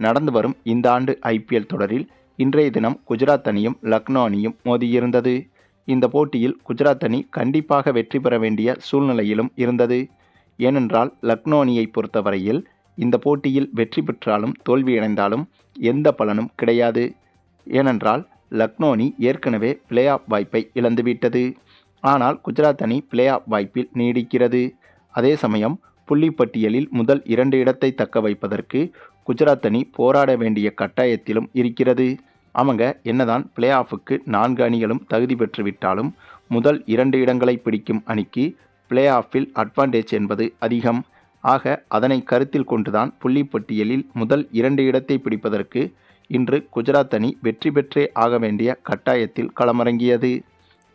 நடந்து வரும் இந்த ஆண்டு ஐபிஎல் தொடரில் இன்றைய தினம் குஜராத் அணியும் லக்னோ அணியும் மோதியிருந்தது. இந்த போட்டியில் குஜராத் அணி கண்டிப்பாக வெற்றி பெற வேண்டிய சூழ்நிலையிலும் இருந்தது. ஏனென்றால் லக்னோ அணியை பொறுத்தவரையில் இந்த போட்டியில் வெற்றி பெற்றாலும் தோல்வியடைந்தாலும் எந்த பலனும் கிடையாது. ஏனென்றால் லக்னோ அணி ஏற்கனவே பிளே ஆஃப் வாய்ப்பை இழந்துவிட்டது. ஆனால் குஜராத் அணி பிளே ஆஃப் வாய்ப்பில் நீடிக்கிறது. அதே சமயம் புள்ளிப்பட்டியலில் முதல் இரண்டு இடத்தை தக்க வைப்பதற்கு குஜராத் அணி போராட வேண்டிய கட்டாயத்திலும் இருக்கிறது. அவங்க என்னதான் பிளே ஆஃபுக்கு நான்கு அணிகளும் தகுதி பெற்றுவிட்டாலும் முதல் இரண்டு இடங்களை பிடிக்கும் அணிக்கு பிளே ஆஃபில் அட்வான்டேஜ் என்பது அதிகம். ஆக அதனை கருத்தில் கொண்டுதான் புள்ளிப்பட்டியலில் முதல் இரண்டு இடத்தை பிடிப்பதற்கு இன்று குஜராத் அணி வெற்றி பெற்றே ஆக வேண்டிய கட்டாயத்தில் களமிறங்கியது.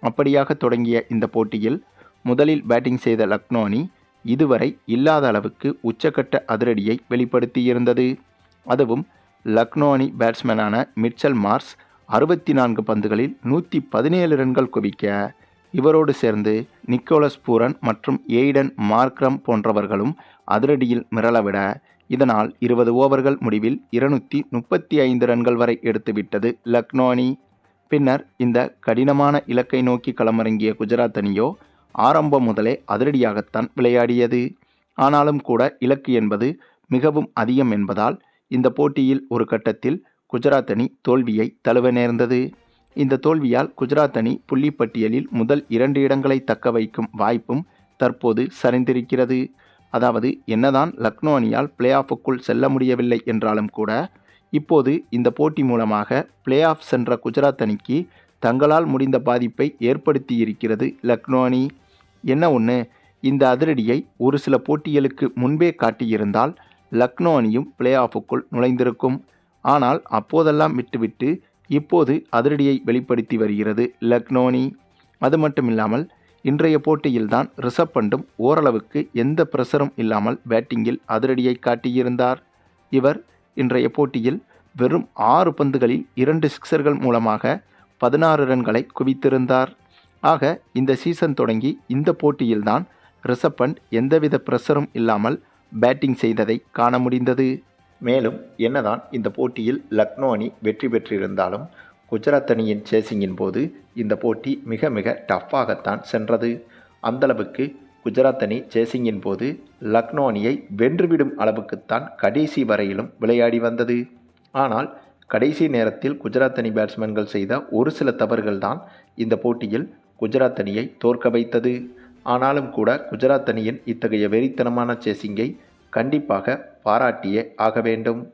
அப்படியாக தொடங்கிய இந்த போட்டியில் முதலில் பேட்டிங் செய்த லக்னோ அணி இதுவரை இல்லாத அளவுக்கு உச்சக்கட்ட அதிரடியை வெளிப்படுத்தியிருந்தது. அதுவும் லக்னோ அணி பேட்ஸ்மேனான மிட்சல் மார்ஸ் அறுபத்தி நான்கு பந்துகளில் நூற்றி பதினேழு ரன்கள் குவிக்க இவரோடு சேர்ந்து நிக்கோலஸ் பூரன் மற்றும் எய்டன் மார்க்ரம் போன்றவர்களும் அதிரடியில் மிரளவிட இதனால் இருபது ஓவர்கள் முடிவில் இருநூற்றி முப்பத்தி ஐந்து ரன்கள் வரை எடுத்துவிட்டது லக்னோ அணி. பின்னர் இந்த கடினமான இலக்கை நோக்கி களமிறங்கிய குஜராத் அணியோ ஆரம்பம் முதலே அதிரடியாகத்தான் விளையாடியது. ஆனாலும் கூட இலக்கு என்பது மிகவும் அதிகம் என்பதால் இந்த போட்டியில் ஒரு கட்டத்தில் குஜராத் அணி தோல்வியை தழுவ நேர்ந்தது. இந்த தோல்வியால் குஜராத் அணி புள்ளிப்பட்டியலில் முதல் இரண்டு இடங்களை தக்க வைக்கும் வாய்ப்பும் தற்போது சரிந்திருக்கிறது. அதாவது என்னதான் லக்னோ அணியால் பிளே ஆஃபுக்குள் செல்ல முடியவில்லை என்றாலும் கூட இப்போது இந்த போட்டி மூலமாக பிளே ஆஃப் சென்ற குஜராத் அணிக்கு தங்களால் முடிந்த பாதிப்பை ஏற்படுத்தியிருக்கிறது லக்னோ அணி. என்ன ஒன்று இந்த அதிரடியை ஒரு சில போட்டிகளுக்கு முன்பே காட்டியிருந்தால் லக்னோ அணியும் பிளே ஆஃபுக்குள் நுழைந்திருக்கும். ஆனால் அப்போதெல்லாம் விட்டுவிட்டு இப்போது அதிரடியை வெளிப்படுத்தி வருகிறது லக்னோ அணி. அது மட்டுமில்லாமல் இன்றைய போட்டியில்தான் ரிஷப் பண்டும் ஓரளவுக்கு எந்த பிரஷரும் இல்லாமல் பேட்டிங்கில் அதிரடியை காட்டியிருந்தார். இவர் இன்றைய போட்டியில் வெறும் ஆறு பந்துகளில் இரண்டு சிக்சர்கள் மூலமாக பதினாறு ரன்களை குவித்திருந்தார். ஆக இந்த சீசன் தொடங்கி இந்த போட்டியில்தான் ரிஷப் பண்ட் எந்தவித பிரஷரும் இல்லாமல் பேட்டிங் செய்ததை காண முடிந்தது. மேலும் என்னதான் இந்த போட்டியில் லக்னோ அணி வெற்றி பெற்றிருந்தாலும் குஜராத் அணியின் சேசிங்கின் போது இந்த போட்டி மிக மிக டஃப்பாகத்தான் சென்றது. அந்தளவுக்கு குஜராத் அணி சேசிங்கின் போது லக்னோ அணியை வென்றுவிடும் அளவுக்குத்தான் கடைசி வரையிலும் விளையாடி வந்தது. ஆனால் கடைசி நேரத்தில் குஜராத் அணி பேட்ஸ்மேன்கள் செய்த ஒரு சில தவறுகள் தான் இந்த போட்டியில் குஜராத் அணியை தோற்க வைத்தது. ஆனாலும் கூட குஜராத் அணியின் இத்தகைய வெறித்தனமான சேசிங்கை கண்டிப்பாக பாராட்டியே ஆக வேண்டும்.